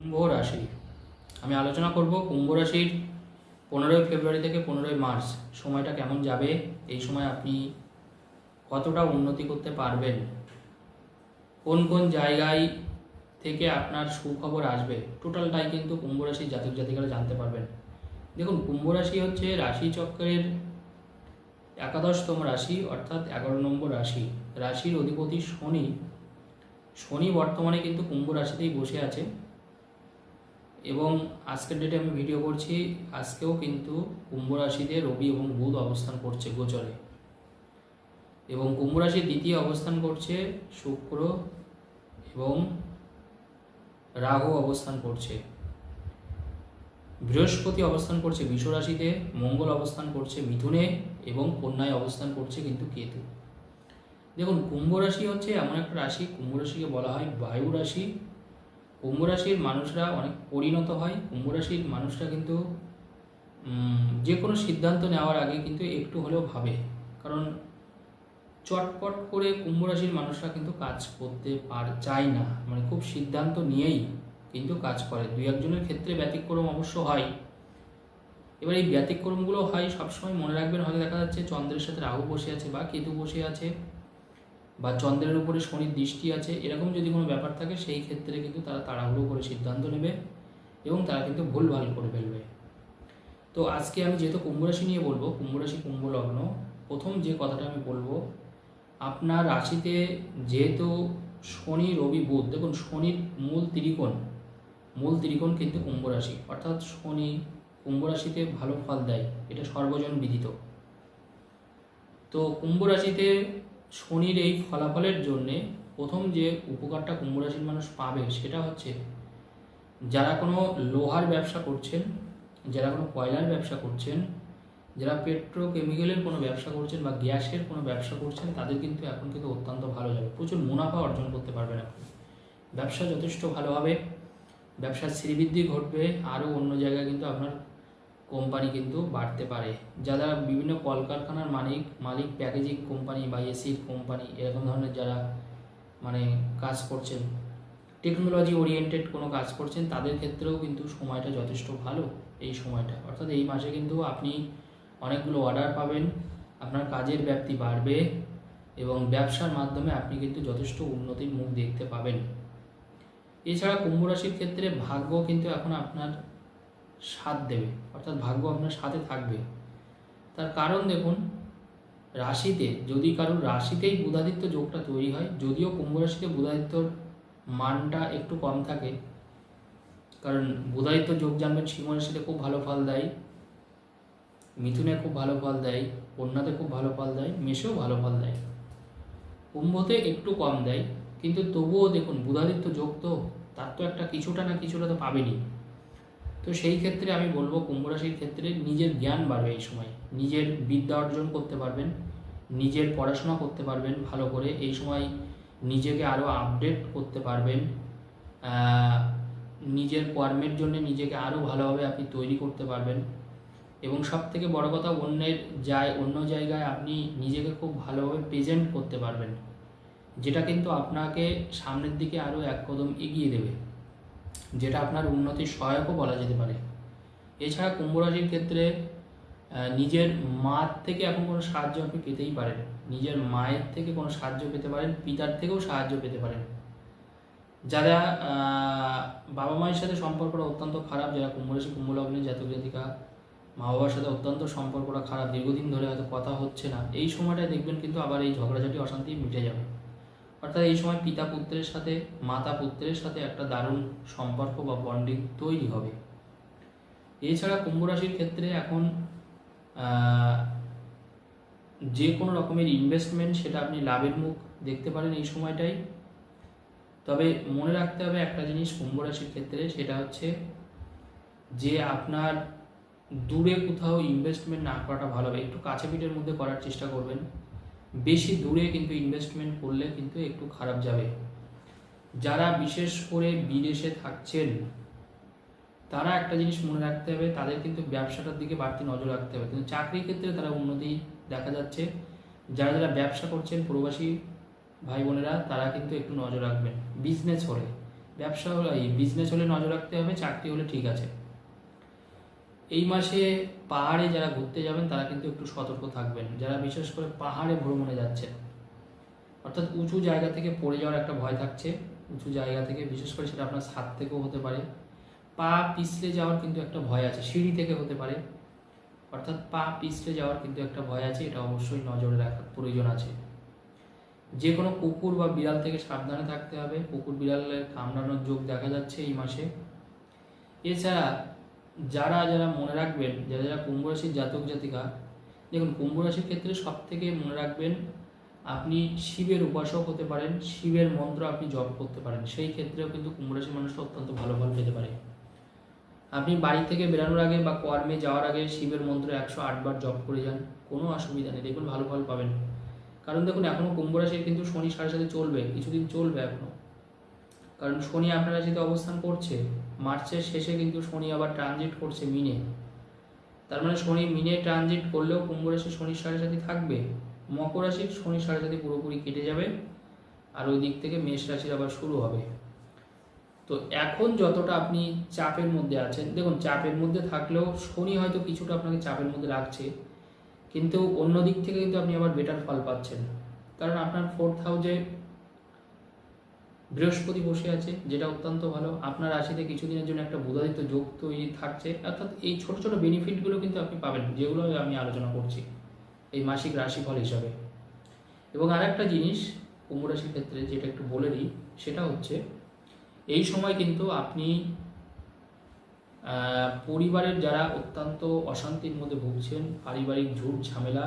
কুম্ভ রাশি। আমি আলোচনা করব কুম্ভ রাশির পনেরোই ফেব্রুয়ারি থেকে পনেরোই মার্চ। সময়টা কেমন যাবে? এই সময় আপনি কতটা উন্নতি করতে পারবেন? কোন কোন জায়গায় থেকে আপনার সুখবর আসবে? টোটালটাই কিন্তু কুম্ভ রাশির জাতক জাতিকারা জানতে পারবেন। দেখুন, কুম্ভ রাশি হচ্ছে রাশি চক্রের একাদশতম রাশি, অর্থাৎ এগারো নম্বর রাশি। রাশির অধিপতি শনি। শনি বর্তমানে কিন্তু কুম্ভ রাশিতেই বসে আছে। এবং আজকের ডেটে আমি ভিডিও করছি। আজকেও কিন্তু কুম্ভ রাশিতে রবি এবং বুধ অবস্থান করছে গোচরে। এবং কুম্ভ রাশির দ্বিতীয় অবস্থান করছে শুক্র এবং রাহু অবস্থান করছে। বৃহস্পতি অবস্থান করছে রাশিতে, মঙ্গল অবস্থান করছে মিথুনে এবং কন্যায় অবস্থান করছে কিন্তু কেতু। দেখুন, কুম্ভ রাশি হচ্ছে এমন একটা রাশি, কুম্ভ রাশিকে বলা হয় বায়ু রাশি। কুম্ভ রাশির মানুষরা অনেক পরিণত হয়। কুম্ভ রাশির মানুষরা কিন্তু যে কোনো সিদ্ধান্ত নেওয়ার আগে কিন্তু একটু হলেও ভাবে। কারণ চটপট করে কুম্ভ রাশির মানুষরা কিন্তু কাজ করতে পার, চায় না। মানে খুব সিদ্ধান্ত নিয়েই কিন্তু কাজ করে। দুই একজনের ক্ষেত্রে ব্যতিক্রম অবশ্য হয়। এবার এই ব্যতিক্রমগুলো হয় সবসময় মনে রাখবেন, হয়তো দেখা যাচ্ছে চন্দ্রের সাথে রাহু বসে আছে বা কেতু বসে আছে। বা চন্দ্রের উপরে শনির দৃষ্টি আছে, এরকম যদি কোনো ব্যাপার থাকে, সেই ক্ষেত্রে কিন্তু তারা তাড়াহুড়ো করে সিদ্ধান্ত নেবে এবং তারা কিন্তু ভুলভাল করে ফেলবে। তো আজকে আমি যেহেতু কুম্ভ রাশি নিয়ে বলব, কুম্ভ রাশি, কুম্ভ লগ্ন, প্রথম যে কথাটা আমি বলব, আপনার রাশিতে যেহেতু শনি, রবি, বুধ, দেখুন শনির মূল ত্রিকোণ মূল ত্রিকোণ কিন্তু কুম্ভ রাশি, অর্থাৎ শনি কুম্ভ রাশিতে ভালো ফল দেয়, এটা সর্বজন বিদিত। তো কুম্ভ রাশিতে শনির এই ফলাফলের জন্যে প্রথম যে উপকারটা কুম্ভ রাশির মানুষ পাবে সেটা হচ্ছে যারা কোনো লোহার ব্যবসা করছেন, যারা কোনো কয়লার ব্যবসা করছেন, যারা পেট্রোকেমিক্যালের কোনো ব্যবসা করছেন বা গ্যাসের কোনো ব্যবসা করছেন, তাদের কিন্তু এখন কিন্তু অত্যন্ত ভালো যাবে। প্রচুর মুনাফা অর্জন করতে পারবেন আপনি ব্যবসা যথেষ্ট ভালো হবে, ব্যবসার শ্রীবৃদ্ধি ঘটবে, আরও অন্য জায়গায় কিন্তু আপনার কোম্পানি কিন্তু বাড়তে পারে। যারা বিভিন্ন কলকারখানার মালিক মালিক প্যাকেজিং কোম্পানি বা এসির কোম্পানি, এরকম ধরনের যারা মানে কাজ করছেন টেকনোলজি ওরিয়েন্টেড কোনো কাজ করছেন, তাদের ক্ষেত্রেও কিন্তু সময়টা যথেষ্ট ভালো এই সময়টা। অর্থাৎ এই মাসে কিন্তু আপনি অনেকগুলো অর্ডার পাবেন, আপনার কাজের ব্যাপ্তি বাড়বে এবং ব্যবসার মাধ্যমে আপনি কিন্তু যথেষ্ট উন্নতির মুখ দেখতে পাবেন। এছাড়া কুম্ভ রাশির ক্ষেত্রে ভাগ্য কিন্তু এখন আপনার সাথ দেবে, অর্থাৎ ভাগ্য আপনার সাথে থাকবে। তার কারণ দেখুন, রাশিতে যদি কারোর রাশিতেই বুধাদিত্য যোগটা তৈরি হয়, যদিও কুম্ভ রাশিতে বুধাদিত্যর মানটা একটু কম থাকে, কারণ বুধাদিত্য যোগ জানবেন সিংহ রাশিতে খুব ভালো ফল দেয়, মিথুনে খুব ভালো ফল দেয়, কন্যাতে খুব ভালো ফল দেয়, মেষেও ভালো ফল দেয়। কুম্ভতে একটু কম দেয়, কিন্তু তবুও দেখুন, বুধাদিত্য যোগ তো তার তো একটা কিছুটা না কিছুটা তো পাবেনই। তো সেই ক্ষেত্রে আমি বলব কুম্ভ রাশির ক্ষেত্রে নিজের জ্ঞান বাড়বে এই সময়। নিজের বিদ্যা অর্জন করতে পারবেন, নিজের পড়াশোনা করতে পারবেন ভালো করে, এই সময় নিজেকে আরও আপডেট করতে পারবেন। নিজের কর্মের জন্য নিজেকে আরও ভালোভাবে আপনি তৈরি করতে পারবেন। এবং সব থেকে বড় কথা, অন্যের যায়, অন্য জায়গায় আপনি নিজেকে খুব ভালোভাবে প্রেজেন্ট করতে পারবেন, যেটা কিন্তু আপনাকে সামনের দিকে আরও এক কদম এগিয়ে দেবে। যেটা আপনার উন্নতির সহায়কও বলা যেতে পারে। এছাড়া কুম্ভ রাশির ক্ষেত্রে নিজের মার থেকে এখন কোনো সাহায্য আপনি পেতেই পারেন। নিজের মায়ের থেকে কোনো সাহায্য পেতে পারেন, পিতার থেকেও সাহায্য পেতে পারেন। যারা বাবা মায়ের সাথে সম্পর্কটা অত্যন্ত খারাপ, যারা কুম্ভ রাশি কুম্ভ লগ্নে জাতক, জাতিকা মা বাবার সাথে অত্যন্ত সম্পর্কটা খারাপ, দীর্ঘদিন ধরে হয়তো কথা হচ্ছে না, এই সময়টায় দেখবেন কিন্তু আবার এই ঝগড়াঝাটি, অশান্তি মিটে যাবে। অর্থাৎ এই সময় পিতা পুত্রের সাথে, মাতা পুত্রের সাথে একটা দারুণ সম্পর্ক বা বন্ডিং তৈরি হবে। এছাড়া কুম্ভ রাশির ক্ষেত্রে এখন যে কোনো রকমের ইনভেস্টমেন্ট সেটা আপনি লাভের মুখ দেখতে পারেন এই সময়টাই। তবে মনে রাখতে হবে একটা জিনিস কুম্ভ রাশির ক্ষেত্রে, সেটা হচ্ছে যে আপনার দূরে কোথাও ইনভেস্টমেন্ট না করাটা ভালো হবে। একটু কাছে পিঠের মধ্যে করার চেষ্টা করবেন। বেশি দূরে কিন্তু ইনভেস্টমেন্ট করলে কিন্তু একটু খারাপ যাবে। যারা বিশেষ করে বিদেশে থাকছেন, তারা একটা জিনিস মনে রাখতে হবে, তাদের কিন্তু ব্যবসাটার দিকে বাড়তি নজর রাখতে হবে। কিন্তু চাকরির ক্ষেত্রে তারা উন্নতি দেখা যাচ্ছে। যারা যারা ব্যবসা করছেন, প্রবাসী ভাই বোনেরা, তারা কিন্তু একটু নজর রাখবেন। বিজনেস হলে, ব্যবসা হলে বিজনেস হলে নজর রাখতে হবে, চাকরি হলে ঠিক আছে। এই মাসে পাহাড়ে যারা ঘুরতে যাবেন, তারা কিন্তু একটু সতর্ক থাকবেন। যারা বিশেষ করে পাহাড়ে ভ্রমণে যাচ্ছেন, অর্থাৎ উঁচু জায়গা থেকে পড়ে যাওয়ার একটা ভয় থাকছে। উঁচু জায়গা থেকে, বিশেষ করে সেটা আপনার ছাদ থেকেও হতে পারে। পা পিছলে যাওয়ার কিন্তু একটা ভয় আছে, সিঁড়ি থেকে হতে পারে। অর্থাৎ পা পিছলে যাওয়ার কিন্তু একটা ভয় আছে, এটা অবশ্যই নজরে রাখার প্রয়োজন আছে। যে কোনো কুকুর বা বিড়াল থেকে সাবধানে থাকতে হবে। কুকুর বিড়ালের কামড়ানোর যোগ দেখা যাচ্ছে এই মাসে। এছাড়া যারা যারা মনে রাখবেন, যারা যারা কুম্ভ রাশির জাতক জাতিকা, দেখুন কুম্ভ রাশির ক্ষেত্রে সব থেকে মনে রাখবেন, আপনি শিবের উপাসক হতে পারেন, শিবের মন্ত্র আপনি জপ করতে পারেন। সেই ক্ষেত্রেও কিন্তু কুম্ভ রাশির মানুষরা অত্যন্ত ভালো ফল পেতে পারে। আপনি বাড়ি থেকে বেরানোর আগে বা কর্মে যাওয়ার আগে শিবের মন্ত্র একশো আটবার জপ করে যান, কোনো অসুবিধা নেই, দেখুন ভালো ফল পাবেন। কারণ দেখুন এখনও কুম্ভ রাশির কিন্তু শনি সাড়ে সাথে চলবে, কিছুদিন চলবে এখনও কারণ শনি আপনার রাশিতে অবস্থান করছে। মার্চের শেষে কিন্তু শনি আবার ট্রানজিট করছে মিনে। তার মানে শনি মিনে ট্রানজিট করলেও কুম্ভ রাশি শনির সাড়ে সাথে থাকবে। মকর রাশির শনির সাড়ে সাথে পুরোপুরি কেটে যাবে। আর ওই দিক থেকে মেষ রাশির আবার শুরু হবে। তো এখন যতটা আপনি চাপের মধ্যে আছেন, দেখুন চাপের মধ্যে থাকলেও শনি হয়তো কিছুটা আপনাকে চাপের মধ্যে রাখছে। কিন্তু অন্য দিক থেকে কিন্তু আপনি আবার বেটার ফল পাচ্ছেন। কারণ আপনার ফোর্থ হাউসে বৃহস্পতি বসে আছে, যেটা অত্যন্ত ভালো। আপনার রাশিতে কিছুদিনের জন্য একটা বুধাদিত্য যোগ তৈরি থাকছে। অর্থাৎ এই ছোট ছোট বেনিফিটগুলো কিন্তু আপনি পাবেন যেগুলো আমি আলোচনা করছি এই মাসিক রাশিফল হিসাবে। এবং আরেকটা জিনিস কুম্ভ রাশির ক্ষেত্রে যেটা একটু বলে দিই, সেটা হচ্ছে এই সময় কিন্তু আপনি পরিবারের যারা অত্যন্ত অশান্তির মধ্যে ভুগছেন, পারিবারিক ঝুট ঝামেলা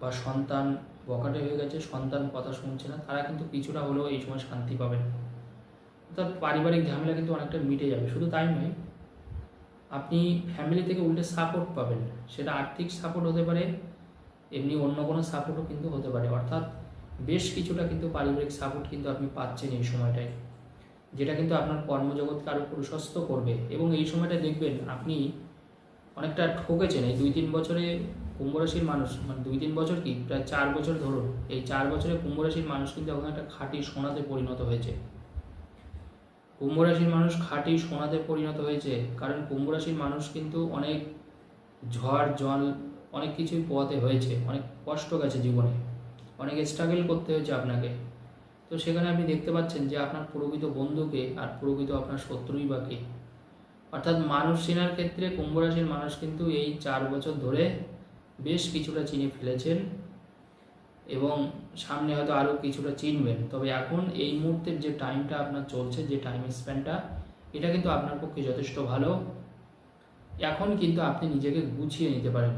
বা সন্তান বকাটে হয়ে গেছে, সন্তান কথা শুনছে না, তারা কিন্তু কিছুটা হলেও এই সময় শান্তি পাবেন অর্থাৎ পারিবারিক ঝামেলা কিন্তু অনেকটা মিটে যাবে, শুধু তাই নয়, আপনি ফ্যামিলি থেকে উল্টে সাপোর্ট পাবেন, সেটা আর্থিক সাপোর্ট হতে পারে, এমনি অন্য কোনো সাপোর্টও কিন্তু হতে পারে। অর্থাৎ বেশ কিছুটা কিন্তু পারিবারিক সাপোর্ট কিন্তু আপনি পাচ্ছেন এই সময়টায়, যেটা কিন্তু আপনার কর্মজগৎকে আরও প্রশস্ত করবে। এবং এই সময়টা দেখবেন, আপনি অনেকটা ঠকেছেন, এই দুই তিন বছরে কুম্ভ রাশির মানুষ মানে দুই তিন বছর কি, প্রায় চার বছর ধরুন, এই চার বছরে কুম্ভ রাশির মানুষ কিন্তু এখন একটা খাঁটি সোনাতে পরিণত হয়েছে। কুম্ভ রাশির মানুষ খাঁটি সোনাতে পরিণত হয়েছে, কারণ কুম্ভ রাশির মানুষ কিন্তু অনেক ঝড়, জল, অনেক কিছুই পোয়াতে হয়েছে, অনেক কষ্ট গেছে জীবনে, অনেক স্ট্রাগল করতে হয়েছে আপনাকে। তো সেখানে আপনি দেখতে পাচ্ছেন যে আপনার প্রকৃত বন্ধুকে আর প্রকৃত আপনার শত্রুই বা কে? অর্থাৎ মানুষ চেনার ক্ষেত্রে কুম্ভ রাশির মানুষ কিন্তু এই চার বছর ধরে বেশ কিছুটা চিনে ফেলেছেন এবং সামনে হয়তো আরও কিছুটা চিনবেন। তবে এখন এই মুহূর্তের যে টাইমটা আপনার চলছে, যে টাইম স্প্যানটা এটা কিন্তু আপনার পক্ষে যথেষ্ট ভালো। এখন কিন্তু আপনি নিজেকে গুছিয়ে নিতে পারেন।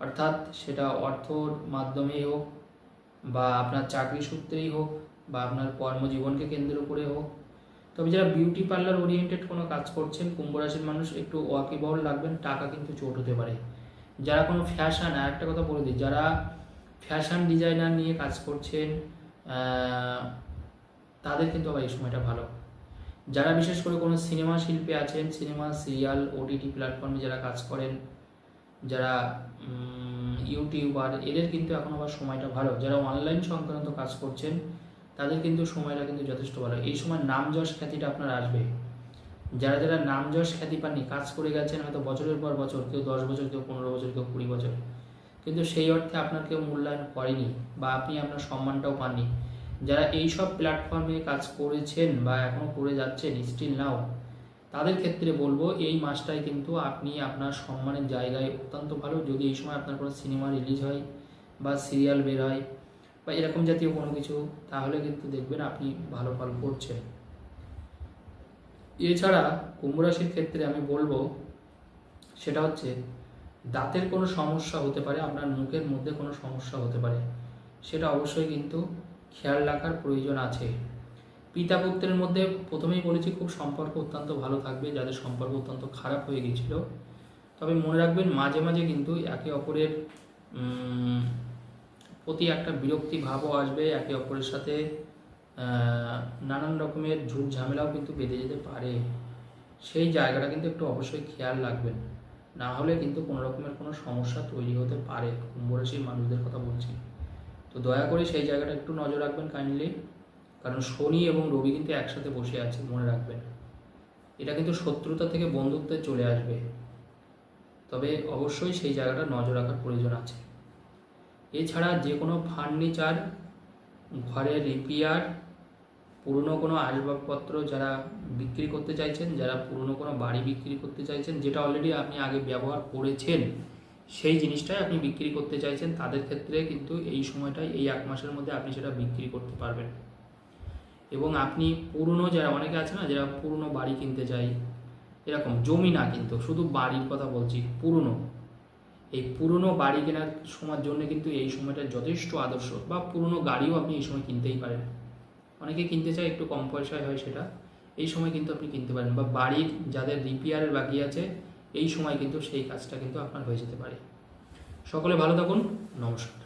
অর্থাৎ সেটা অর্থর মাধ্যমেই হোক বা আপনার চাকরি সূত্রেই হোক বা আপনার কর্মজীবনকে কেন্দ্র করে হোক। তবে যারা বিউটি পার্লার ওরিয়েন্টেড কোনো কাজ করছেন, কুম্ভ মানুষ একটু ওয়াকিবহল লাগবেন, টাকা কিন্তু চোট হতে পারে। যারা কোনো ফ্যাশন আর একটা কথা বলে দিই, যারা ফ্যাশন ডিজাইনার নিয়ে কাজ করছেন তাদের কিন্তু আবার এই সময়টা ভালো। যারা বিশেষ করে কোনো সিনেমা শিল্পে আছেন সিনেমা সিরিয়াল ওটিটি প্ল্যাটফর্মে যারা কাজ করেন, যারা ইউটিউবার এদের কিন্তু এখন আবার সময়টা ভালো। যারা অনলাইন সংক্রান্ত কাজ করছেন, তাদের কিন্তু সময়টা কিন্তু যথেষ্ট ভালো। এই সময় নাম যশ খ্যাতিটা আপনার আসবে। যারা যারা নাম যশ খ্যাতি পাননি, কাজ করে গেছেন হয়তো বছরের পর বছর, কেউ দশ বছর, কেউ পনেরো বছর, কেউ কুড়ি বছর। কিন্তু সেই অর্থে আপনার কেউ মূল্যায়ন করেনি বা আপনি আপনার সম্মানটাও পাননি। যারা এই সব প্ল্যাটফর্মে কাজ করেছেন বা এখনও করে যাচ্ছেন স্টিল নাও তাদের ক্ষেত্রে বলব এই মাসটাই কিন্তু আপনি আপনার সম্মানের জায়গায় অত্যন্ত ভালো। যদি এই সময় আপনার কোনো সিনেমা রিলিজ হয় বা সিরিয়াল বের হয় বা এরকম জাতীয় কোনো কিছু, তাহলে কিন্তু দেখবেন আপনি ভালো ফল করছেন। এছাড়া কুম্ভ রাশির ক্ষেত্রে আমি বলব, সেটা হচ্ছে দাঁতের কোনো সমস্যা হতে পারে, আপনার মুখের মধ্যে কোনো সমস্যা হতে পারে। সেটা অবশ্যই কিন্তু খেয়াল রাখার প্রয়োজন আছে। পিতা পুত্রের মধ্যে প্রথমেই বলেছি, খুব সম্পর্ক অত্যন্ত ভালো থাকবে, যাদের সম্পর্ক অত্যন্ত খারাপ হয়ে গিয়েছিল। তবে মনে রাখবেন, মাঝে মাঝে কিন্তু একে অপরের প্রতি একটা বিরক্তি ভাবও আসবে, একে অপরের সাথে নানান রকমের ঝুট ঝামেলাও কিন্তু বেঁধে যেতে পারে। সেই জায়গাটা কিন্তু একটু অবশ্যই খেয়াল রাখবেন। না হলে কিন্তু কোনো রকমের কোনো সমস্যা তৈরি হতে পারে কুম্ভ রাশির মানুষদের কথা বলছি। তো দয়া করে সেই জায়গাটা একটু নজর রাখবেন কাইন্ডলি কারণ শনি এবং রবি কিন্তু একসাথে বসে আছে, মনে রাখবেন। এটা কিন্তু শত্রুতা থেকে বন্ধুত্বে চলে আসবে। তবে অবশ্যই সেই জায়গাটা নজর রাখার প্রয়োজন আছে। এছাড়া যে কোনো ফার্নিচার, ঘরের রিপেয়ার পুরনো কোনো আসবাবপত্র যারা বিক্রি করতে চাইছেন, যারা পুরনো কোনো বাড়ি বিক্রি করতে চাইছেন, যেটা অলরেডি আপনি আগে ব্যবহার করেছেন, সেই জিনিসটাই আপনি বিক্রি করতে চাইছেন, তাদের ক্ষেত্রে কিন্তু এই সময়টাই, এই এক মাসের মধ্যে আপনি সেটা বিক্রি করতে পারবেন। এবং আপনি পুরনো যারা, অনেকে আছে না, যারা পুরনো বাড়ি কিনতে চাই এরকম জমি না কিন্তু, শুধু বাড়ির কথা বলছি, পুরনো। এই পুরনো বাড়ি কেনার সময়ের জন্য কিন্তু এই সময়টা যথেষ্ট আদর্শ, বা পুরনো গাড়িও আপনি এই সময় কিনতেই পারেন। অনেকে কিনতে চায়, একটু কম পয়সায় হয় সেটা। এই সময় কিন্তু আপনি কিনতে পারেন বা বাড়ির যাদের রিপেয়ারের বাকি আছে, এই সময় কিন্তু সেই কাজটা কিন্তু আপনার হয়ে যেতে পারে। সকলে ভালো থাকুন, নমস্কার।